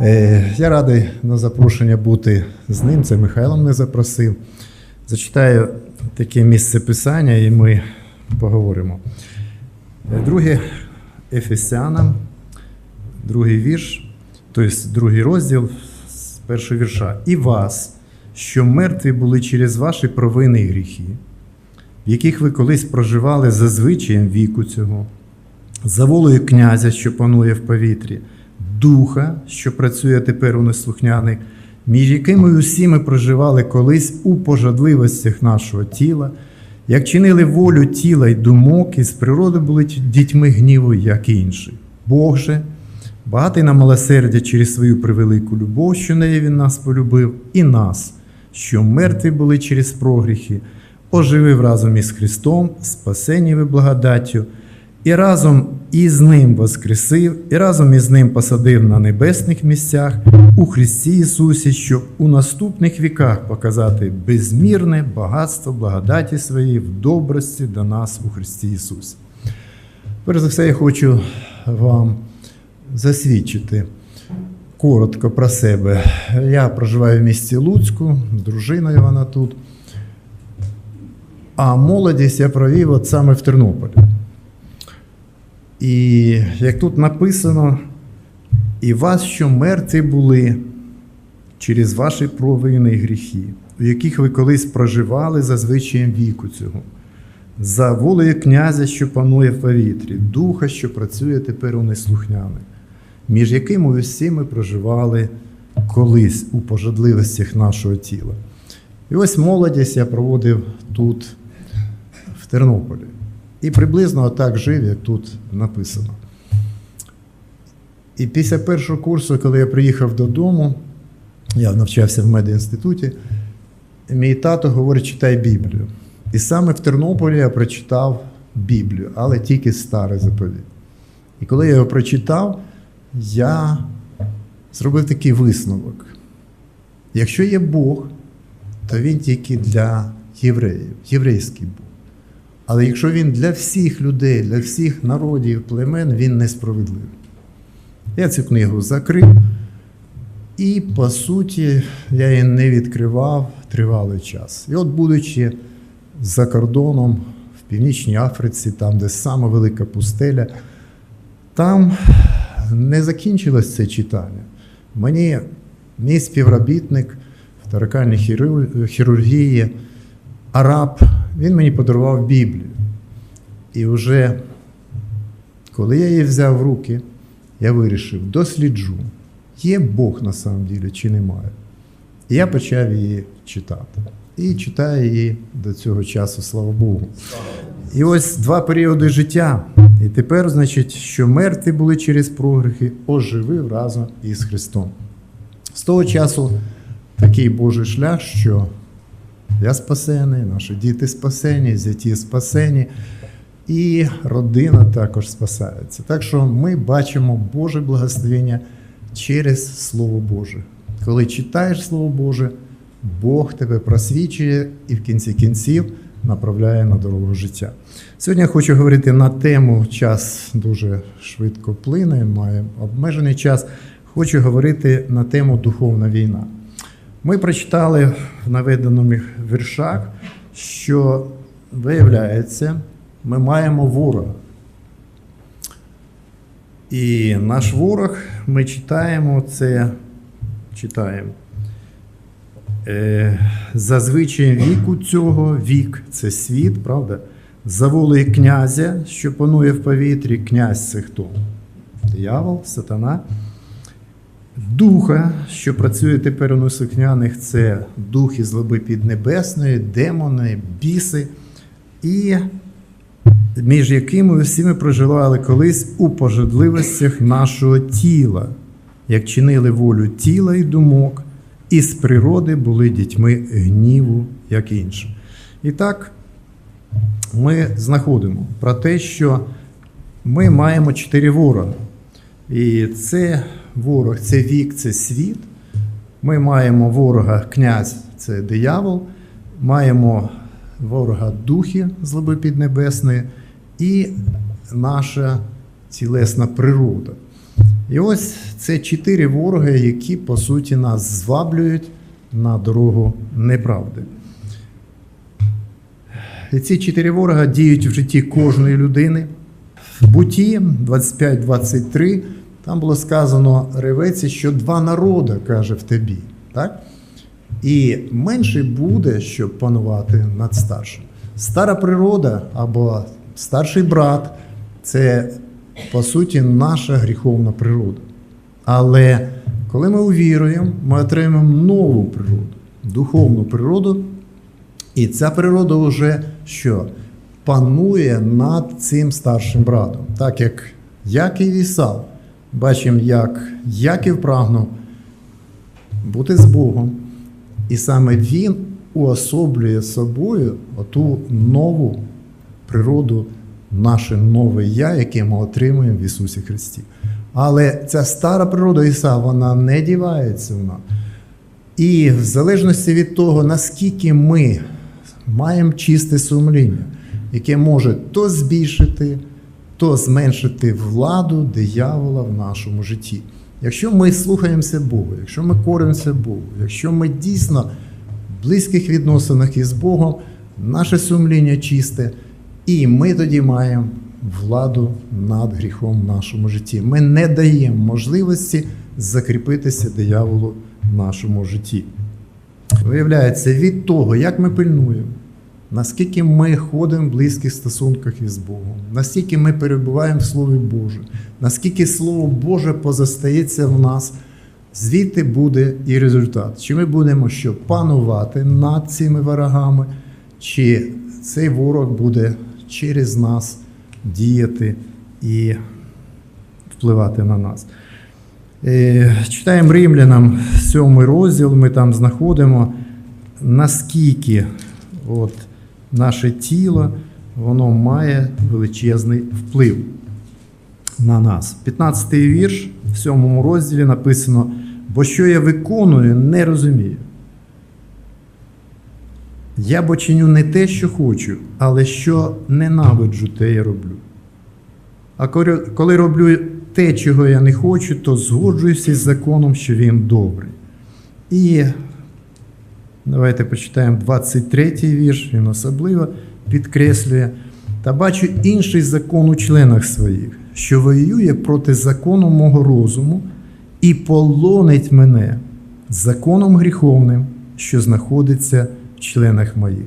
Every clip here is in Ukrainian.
Е, Я радий на запрошення бути з ним. Це Михайло мене запросив. Зачитаю таке місце писання, і ми поговоримо. Е, Друге Ефесянам, другий вірш, тобто другий розділ з першого вірша. І вас, що мертві були через ваші провини і гріхи, в яких ви колись проживали за звичаєм віку цього, за волею князя, що панує в повітрі, духа, що працює тепер у неслухняних, між якими усі ми проживали колись у пожадливостях нашого тіла, як чинили волю тіла й думок, і з природи були дітьми гніву, як і інші. Бог же, багатий на милосердя через свою превелику любов, що нею він нас полюбив, і нас, що мертві були через прогріхи, оживив разом із Христом, спасені ви благодаттю, і разом із Ним воскресив, і разом із Ним посадив на небесних місцях у Христі Ісусі, щоб у наступних віках показати безмірне багатство благодаті своєї в добрості до нас у Христі Ісусі. Перш за все, я хочу вам засвідчити коротко про себе. Я проживаю в місті Луцьку, з дружиною вона тут. А молодість я провів от саме в Тернополі. І як тут написано, і вас, що мертві були через ваші провини і гріхи, у яких ви колись проживали за звичаєм віку цього, за волею князя, що панує в повітрі, духа, що працює тепер у неслухняних, між якими усі ми проживали колись у пожадливостях нашого тіла. І ось молодість я проводив тут, в Тернополі. І приблизно так жив, як тут написано. І після першого курсу, коли я приїхав додому, я навчався в медіінституті, мій тато говорить, читай Біблію. І саме в Тернополі я прочитав Біблію, але тільки старий заповіт. І коли я його прочитав, я зробив такий висновок. Якщо є Бог, то він тільки для євреїв, єврейський Бог. Але якщо він для всіх людей, для всіх народів, племен, він несправедливий. Я цю книгу закрив, і, по суті, я її не відкривав тривалий час. І от, будучи за кордоном в Північній Африці, там, де сама велика пустеля, там не закінчилось це читання. Мені мій співробітник в таракальній хірургії, араб, він мені подарував Біблію. І вже коли я її взяв в руки, я вирішив, досліджу, є Бог на самом ділі чи немає. І я почав її читати. І читаю її до цього часу, слава Богу. І ось два періоди життя. І тепер, значить, що мертві були через прогріхи, оживив разом із Христом. З того часу такий Божий шлях, що я спасений, наші діти спасені, зяті спасені, і родина також спасається. Так що ми бачимо Боже благословення через Слово Боже. Коли читаєш Слово Боже, Бог тебе просвічує і в кінці кінців направляє на дорогу життя. Сьогодні я хочу говорити на тему час дуже швидко плине, має обмежений час. Хочу говорити на тему духовна війна. Ми прочитали в наведеному віршах, що виявляється, ми маємо ворога. І наш ворог, ми читаємо це, читаємо. Е, Зазвичай віку цього вік це світ, правда? За волею князя, що панує в повітрі, князь це хто? Диявол, сатана. Духа, що працює тепер у несухняних, це духи злоби піднебесної, демони, біси, і між якими всі ми проживали колись у пожадливостях нашого тіла, як чинили волю тіла і думок, і з природи були дітьми гніву, як інші. І так, ми знаходимо про те, що ми маємо чотири ворога. І це ворог це вік, це світ. Ми маємо ворога князь це диявол, маємо ворога духи злоби піднебесної і наша тілесна природа. І ось це чотири вороги, які по суті нас зваблюють на дорогу неправди. І ці чотири ворога діють в житті кожної людини. В буті 25-23 там було сказано ревеці, що два народи каже в тобі. Так? І менше буде, щоб панувати над старшим. Стара природа або старший брат це по суті наша гріховна природа. Але коли ми увіруємо, ми отримаємо нову природу, духовну природу, і ця природа вже що? Панує над цим старшим братом. Так як Яків і Ісав, бачимо, як Яків прагнув бути з Богом, і саме він уособлює собою оту нову природу, наше нове я, яке ми отримуємо в Ісусі Христі. Але ця стара природа Іса, вона не дівається в нас. І в залежності від того, наскільки ми маємо чисте сумління, яке може то збільшити, то зменшити владу диявола в нашому житті. Якщо ми слухаємося Бога, якщо ми коримося Богу, якщо ми дійсно в близьких відносинах із Богом, наше сумління чисте, і ми тоді маємо владу над гріхом в нашому житті. Ми не даємо можливості закріпитися дияволу в нашому житті. Виявляється, від того, як ми пильнуємо, наскільки ми ходимо в близьких стосунках із Богом, наскільки ми перебуваємо в Слові Боже, наскільки Слово Боже позастається в нас, звідти буде і результат. Чи ми будемо що панувати над цими ворогами, чи цей ворог буде через нас діяти і впливати на нас. Е, Читаємо римлянам сьомий розділ, ми там знаходимо, наскільки от, наше тіло воно має величезний вплив на нас. 15-й вірш в сьомому розділі написано: бо що я виконую, не розумію. Я бо чиню не те, що хочу, але що ненавиджу, те я роблю. А коли роблю те, чого я не хочу, то згоджуюся з законом, що він добрий. І давайте почитаємо 23-й вірш, він особливо підкреслює. Та бачу інший закон у членах своїх, що воює проти закону мого розуму і полонить мене законом гріховним, що знаходиться в членах моїх.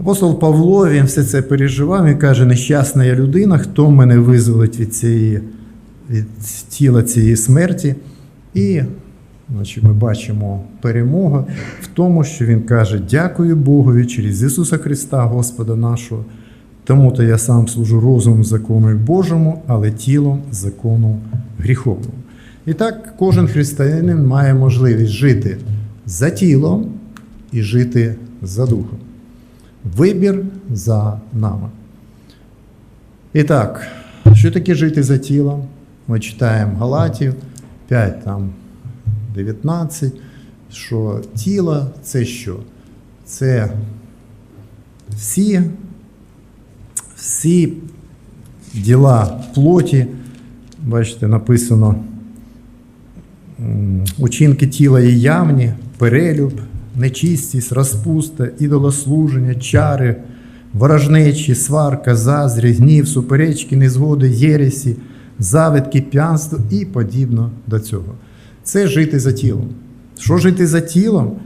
Апостол Павло він все це переживав. Він каже: нещасна я людина, хто мене визволить від цієї від тіла цієї смерті. І значить, ми бачимо перемогу в тому, що він каже: Дякую Богові через Ісуса Христа, Господа нашого. Тому то я сам служу розумом закону Божому, але тілом закону гріховному. І так кожен християнин має можливість жити за тілом і жити за духом. Вибір за нами. І так, що таке жити за тілом? Ми читаємо Галатів 5, там 19, що тіло це що? Це всі, всі діла плоті, бачите, написано учинки тіла є явні, перелюб, нечистість, розпуста, ідолослуження, чари, ворожнечі, сварка, заздрі, гнів, суперечки, незгоди, єресі, завидки, п'янство і подібно до цього. Це жити за тілом. Що жити за тілом?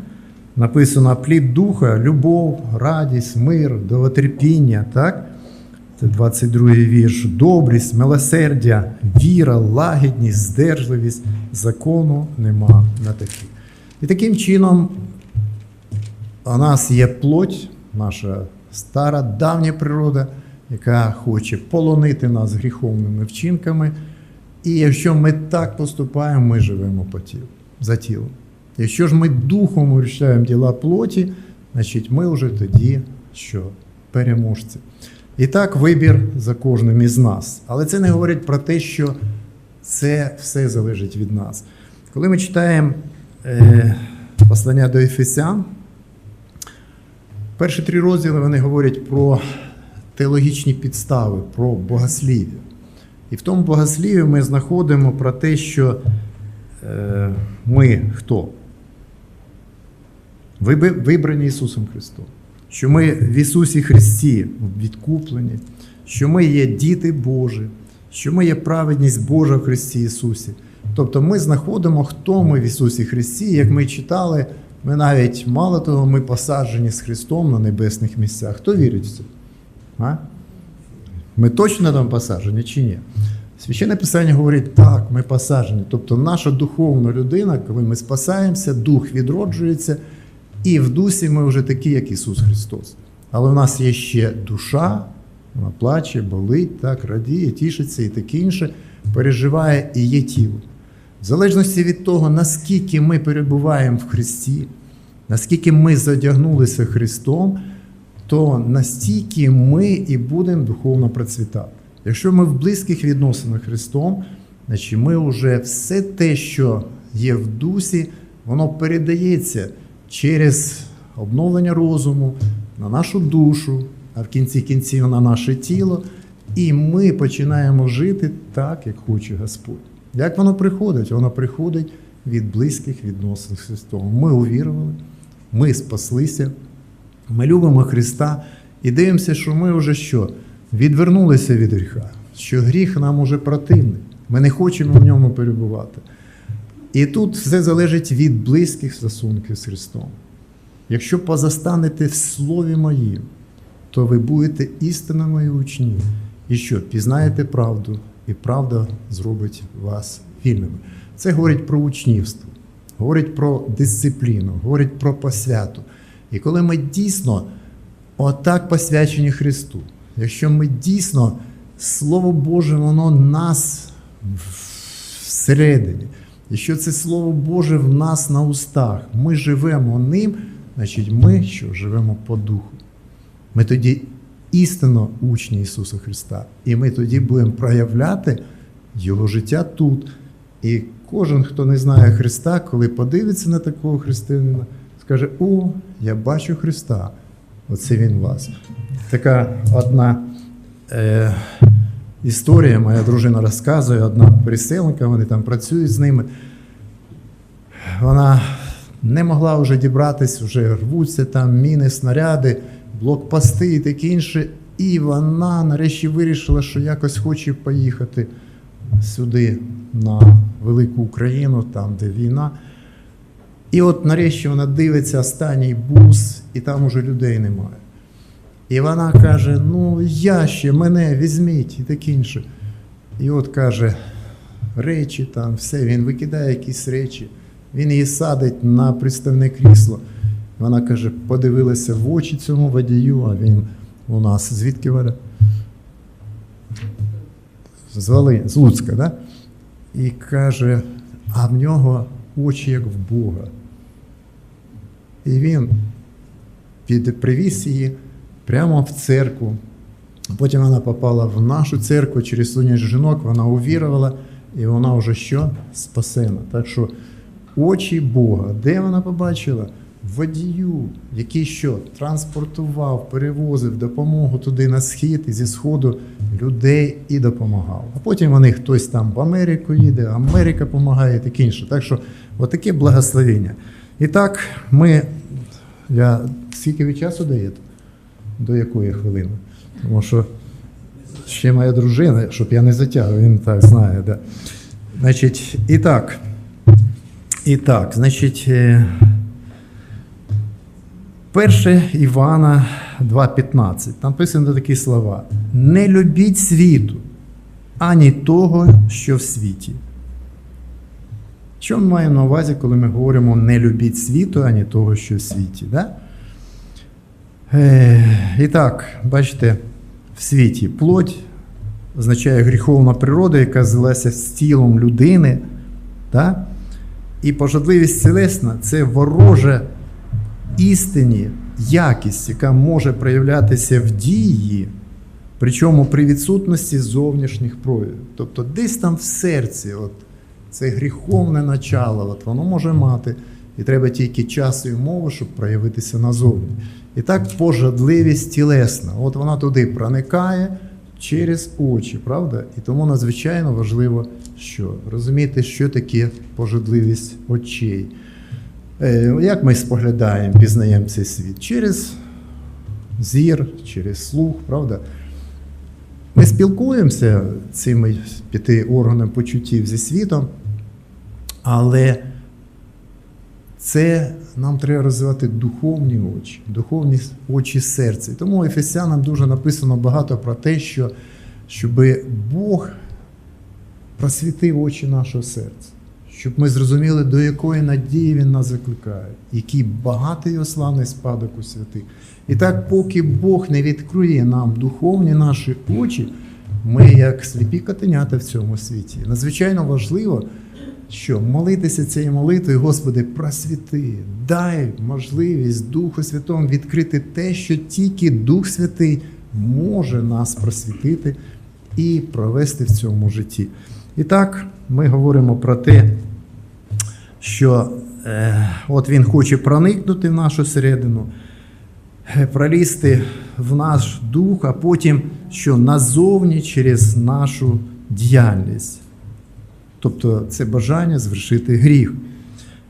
Написано плід духа, любов, радість, мир, довготерпіння, так? Це 22-й вірш. Добрість, милосердя, віра, лагідність, здержливість. Закону нема на такі. І таким чином у нас є плоть, наша стара, давня природа, яка хоче полонити нас гріховними вчинками. І якщо ми так поступаємо, ми живемо по тілу, за тілом. Якщо ж ми духом вирішаємо діла плоті, значить ми вже тоді що? Переможці. І так вибір за кожним із нас. Але це не говорить про те, що це все залежить від нас. Коли ми читаємо е, послання до Ефесян, перші три розділи вони говорять про теологічні підстави, про богослів'я. І в тому богосліві ми знаходимо про те, що е, ми хто? Вибрані Ісусом Христом. Що ми в Ісусі Христі відкуплені, що ми є діти Божі, що ми є праведність Божа в Христі Ісусі. Тобто ми знаходимо, хто ми в Ісусі Христі. Як ми читали, ми навіть мало того, ми посаджені з Христом на небесних місцях. Хто вірить в це? А? Ми точно там посаджені чи ні? Священне Писання говорить, так, ми посаджені. Тобто наша духовна людина, коли ми спасаємося, дух відроджується, і в дусі ми вже такі, як Ісус Христос. Але в нас є ще душа, вона плаче, болить, так, радіє, тішиться і таке інше, переживає і є тіло. В залежності від того, наскільки ми перебуваємо в Христі, наскільки ми задягнулися Христом, то настільки ми і будемо духовно процвітати. Якщо ми в близьких відносинах Христом, значить ми вже все те, що є в дусі, воно передається через обновлення розуму на нашу душу, а в кінці кінців на наше тіло, і ми починаємо жити так, як хоче Господь. Як воно приходить? Воно приходить від близьких відносин з Христом. Ми увірували, ми спаслися, ми любимо Христа і дивимося, що ми вже що? Відвернулися від гріха, що гріх нам уже противний. Ми не хочемо в ньому перебувати. І тут все залежить від близьких стосунків з Христом. Якщо позастанете в Слові моїм, то ви будете істинно мої учні. І що? Пізнаєте правду, і правда зробить вас вільними. Це говорить про учнівство, говорить про дисципліну, говорить про посвяту. І коли ми дійсно отак посвячені Христу, якщо ми дійсно Слово Боже, воно нас всередині, якщо це Слово Боже в нас на устах, ми живемо ним, значить ми що живемо по духу. Ми тоді істинно учні Ісуса Христа. І ми тоді будемо проявляти Його життя тут. І кожен, хто не знає Христа, коли подивиться на такого християнина, скаже: О, я бачу Христа. Оце Він вас. Така одна е, історія, моя дружина розказує, одна переселенка, вони там працюють з ними. Вона не могла вже дібратись, вже рвуться там міни, снаряди, блокпости і таке інше. І вона нарешті вирішила, що якось хоче поїхати сюди, на велику Україну, там, де війна. І от нарешті вона дивиться останній бус, і там уже людей немає. І вона каже: ну, я ще мене візьміть і таке інше. І от каже, речі там, все, він викидає якісь речі, він її садить на приставне крісло. Вона каже, подивилася в очі цьому водію, а він у нас звідки вона? З Вали, з Луцька, да? І каже, а в нього очі як в Бога. І він привіз її прямо в церкву. Потім вона попала в нашу церкву через сунять жінок, вона увірувала, і вона вже що? Спасена. Так що очі Бога, де вона побачила? Водію, який що транспортував, перевозив допомогу туди на схід і зі сходу людей і допомагав. А потім вони хтось там в Америку їде, Америка допомагає таке інше. Так що отаке благословення. І так, ми. Я, скільки ви часу даєте? До якої хвилини? Тому що ще моя дружина, щоб я не затягував, він так знає. Да. Значить, і так. І так, значить. е, 1 Івана 2,15. Там написано такі слова: Не любіть світу, ані того, що в світі. Що ми маємо на увазі, коли ми говоримо не любіть світу, ані того, що в світі? Да? Е, і так, бачите, в світі плоть означає гріховна природа, яка злилася з тілом людини. Да? І пожадливість тілесна це вороже істині якість, яка може проявлятися в дії, причому при відсутності зовнішніх проявів. Тобто десь там в серці, от, це гріховне начало, от, воно може мати, і треба тільки час і умови, щоб проявитися назовні. І так пожадливість тілесна. От вона туди проникає через очі, правда? І тому надзвичайно важливо, що розуміти, що таке пожадливість очей. Е, Як ми споглядаємо, пізнаємо цей світ? Через зір, через слух, правда? Ми спілкуємося цими п'яти органами почуттів зі світом, але це нам треба розвивати духовні очі, духовні очі серця. Тому Ефесянам дуже написано багато про те, що щоб Бог просвітив очі нашого серця, щоб ми зрозуміли, до якої надії Він нас закликає, який багатий і славний спадок у святих. І так, поки Бог не відкриє нам духовні наші очі, ми як сліпі котенята в цьому світі. Надзвичайно важливо, що молитися цією молитвою, Господи, просвіти, дай можливість Духу Святому відкрити те, що тільки Дух Святий може нас просвітити і провести в цьому житті. І так, ми говоримо про те, що е, от він хоче проникнути в нашу середину, е, пролізти в наш дух, а потім що назовні через нашу діяльність. Тобто це бажання звершити гріх.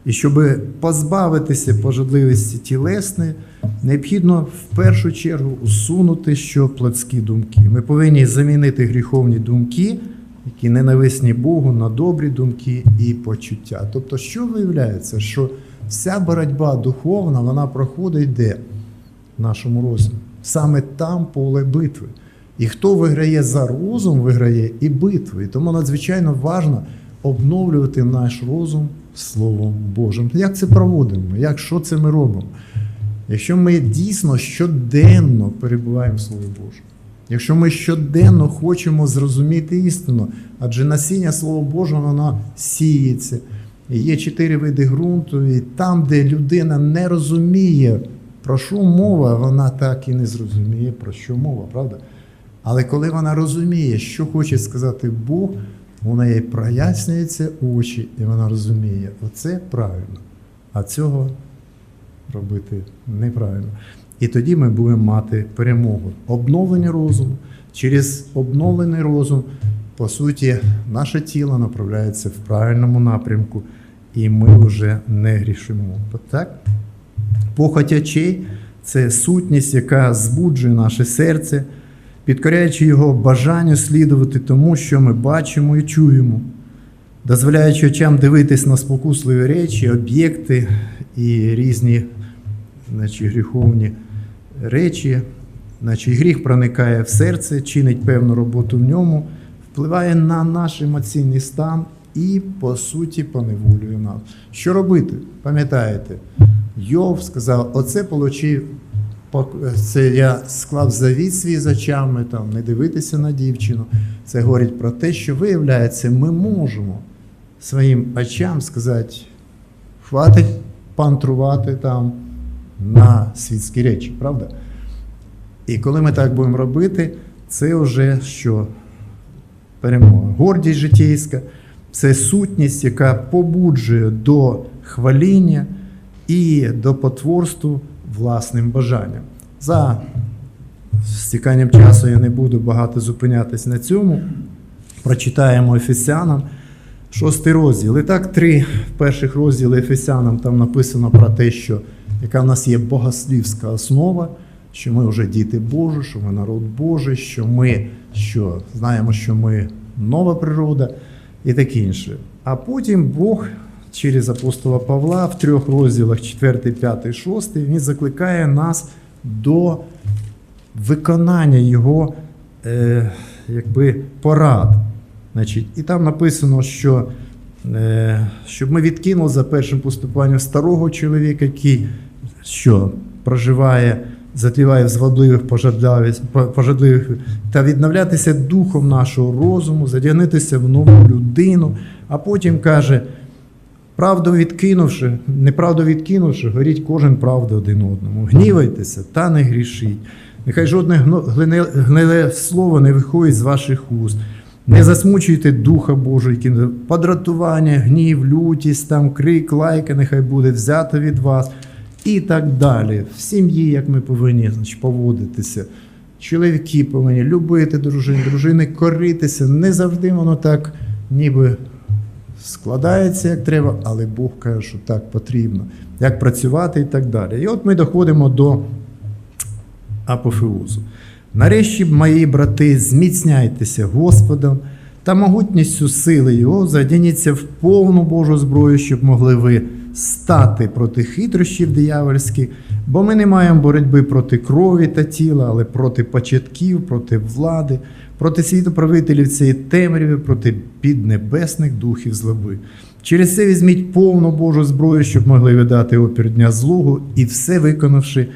І щоб позбавитися пожадливості тілесної, необхідно в першу чергу усунути що плотські думки. Ми повинні замінити гріховні думки, які ненависні Богу, на добрі думки і почуття. Тобто, що виявляється, що вся боротьба духовна вона проходить де? В нашому розумі. Саме там поле битви. І хто виграє за розум, виграє і битву. І тому надзвичайно важливо обновлювати наш розум Словом Божим. Як це проводимо? Як що це ми робимо? Якщо ми дійсно щоденно перебуваємо в Слові Божому, якщо ми щоденно хочемо зрозуміти істину, адже насіння Слова Божого воно сіється. І є чотири види ґрунту, і там, де людина не розуміє, про що мова, вона так і не зрозуміє, про що мова, правда? Але коли вона розуміє, що хоче сказати Бог, у неї прояснюються очі, і вона розуміє, оце правильно, а цього робити неправильно. І тоді ми будемо мати перемогу. Обновлення розуму. Через обновлений розум, по суті, наше тіло направляється в правильному напрямку, і ми вже не грішимо. Так? Похоть очей це сутність, яка збуджує наше серце, підкоряючи його бажанню слідувати тому, що ми бачимо і чуємо, дозволяючи очам дивитись на спокусливі речі, об'єкти і різні значить, гріховні речі, значить, гріх проникає в серце, чинить певну роботу в ньому, впливає на наш емоційний стан і, по суті, поневолює нас. Що робити? Пам'ятаєте, Йов сказав: оце получив. Це я склав завіт свій з очами, там, не дивитися на дівчину. Це говорить про те, що виявляється, ми можемо своїм очам сказати, хватить пантрувати там на світські речі, правда? І коли ми так будемо робити, це вже що? Перемога. Гордість житейська це сутність, яка побуджує до хваління і до потворству власним бажанням. За стіканням часу я не буду багато зупинятись на цьому. Прочитаємо Ефесянам шостий розділ. І так, три перших розділи Ефесянам там написано про те, що яка в нас є богослівська основа, що ми вже діти Божі, що ми народ Божий, що ми що, знаємо, що ми нова природа і таке інше. А потім Бог через апостола Павла в трьох розділах 4, 5, 6, він закликає нас до виконання його е, якби, порад. Значить, І там написано, що е, щоб ми відкинули за першим поступанням старого чоловіка, який що проживає, затліває в звабливих пожадливих, та відновлятися духом нашого розуму, задягнутися в нову людину, а потім каже. Правду відкинувши, неправду відкинувши, горіть кожен правду один одному. Гнівайтеся та не грішіть. Нехай жодне гниле слово не виходить з ваших уст. Не засмучуйте Духа Божого, подратування, гнів, лютість, там, крик, лайка, нехай буде взято від вас і так далі. В сім'ї, як ми повинні значить, поводитися. Чоловіки повинні любити дружин, дружини коритися. Не завжди воно так ніби складається як треба, але Бог каже, що так потрібно, як працювати і так далі. І от ми доходимо до апофеозу. Нарешті, мої брати, зміцняйтеся Господом та могутністю сили Його, задініться в повну Божу зброю, щоб могли ви стати проти хитрощів диявольських, бо ми не маємо боротьби проти крові та тіла, але проти початків, проти влади, проти світоправителів цієї темряви, проти піднебесних духів злоби. Через це візьміть повну Божу зброю, щоб могли видати опір дня злого і все виконавши,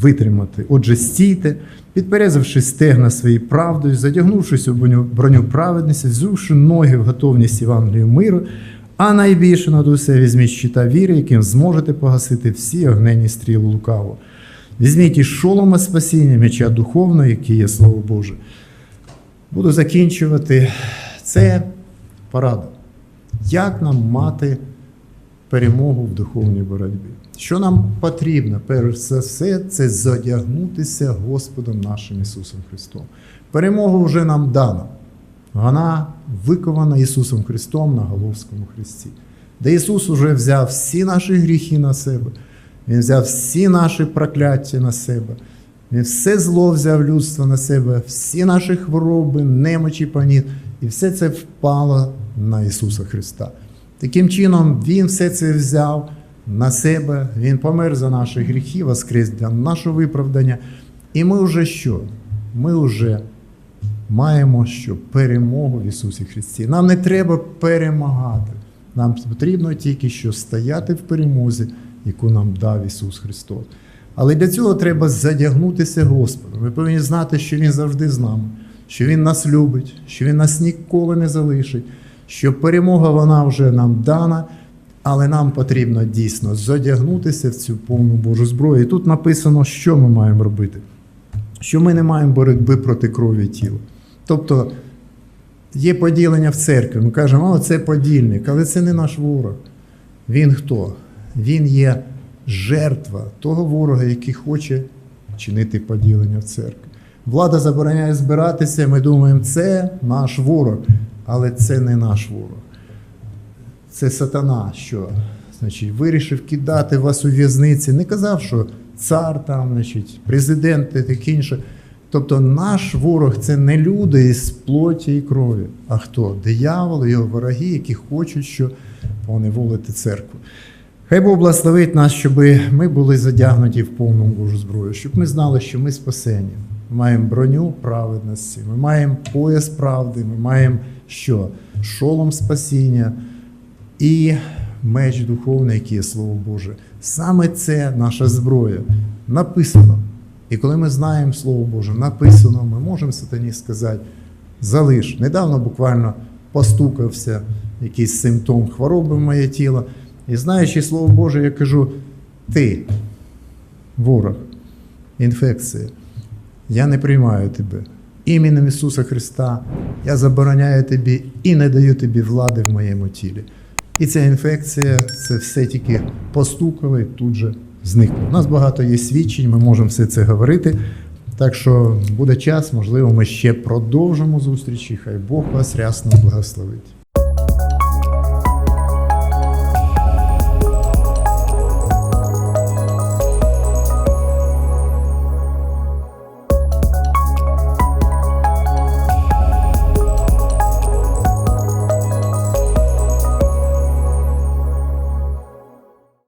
витримати. Отже, стійте, підперезавши стегна своєю правдою, задягнувшись у броню праведності, взувши ноги в готовність Євангелію миру, а найбільше над усе візьміть щита віри, яким зможете погасити всі огненні стріли лукаво. Візьміть і шолома спасіння, меча духовного, який є Слово Боже. Буду закінчувати. Це порада. Як нам мати перемогу в духовній боротьбі? Що нам потрібно, перш за все, це задягнутися Господом нашим Ісусом Христом. Перемога вже нам дана. Вона викована Ісусом Христом на Головському Христі, де Ісус уже взяв всі наші гріхи на себе, Він взяв всі наші прокляття на себе, Він все зло взяв людство на себе, всі наші хвороби, немочі паніт, і все це впало на Ісуса Христа. Таким чином, Він все це взяв на себе, Він помер за наші гріхи, воскрес для нашого виправдання. І ми вже що? Ми вже маємо що перемогу в Ісусі Христі. Нам не треба перемагати. Нам потрібно тільки що стояти в перемозі, яку нам дав Ісус Христос. Але для цього треба задягнутися Господом. Ми повинні знати, що Він завжди з нами, що Він нас любить, що Він нас ніколи не залишить, що перемога вона вже нам дана, але нам потрібно дійсно задягнутися в цю повну Божу зброю. І тут написано, що ми маємо робити що ми не маємо боротьби проти крові тіла. Тобто є поділення в церкві. Ми кажемо, о, це подільник, але це не наш ворог. Він хто? Він є жертва того ворога, який хоче чинити поділення в церкві. Влада забороняє збиратися, ми думаємо, це наш ворог, але це не наш ворог. Це сатана, що значить, вирішив кидати вас у в'язниці. Не казав, що цар там, значить, президент і таке інше. Тобто наш ворог це не люди із плоті і крові, а хто? Диявол, його вороги, які хочуть що поневолити церкву. Хай Бог благословить нас, щоб ми були задягнуті в повну Божу зброю, щоб ми знали, що ми спасені. Ми маємо броню праведності, ми маємо пояс правди, ми маємо що? Шолом спасіння і меч духовний, який є Слово Боже. Саме це наша зброя. Написано. І коли ми знаємо Слово Боже, написано, ми можемо сатані сказати, залиш. Недавно буквально постукався якийсь симптом хвороби в моє тіло. І знаючи Слово Боже, я кажу: ти, ворог, інфекція, я не приймаю тебе. Іменем Ісуса Христа я забороняю тобі і не даю тобі влади в моєму тілі. І ця інфекція це все тільки постукало і тут же зникло. У нас багато є свідчень, ми можемо все це говорити. Так що буде час, можливо, ми ще продовжимо зустрічі. Хай Бог вас рясно благословить.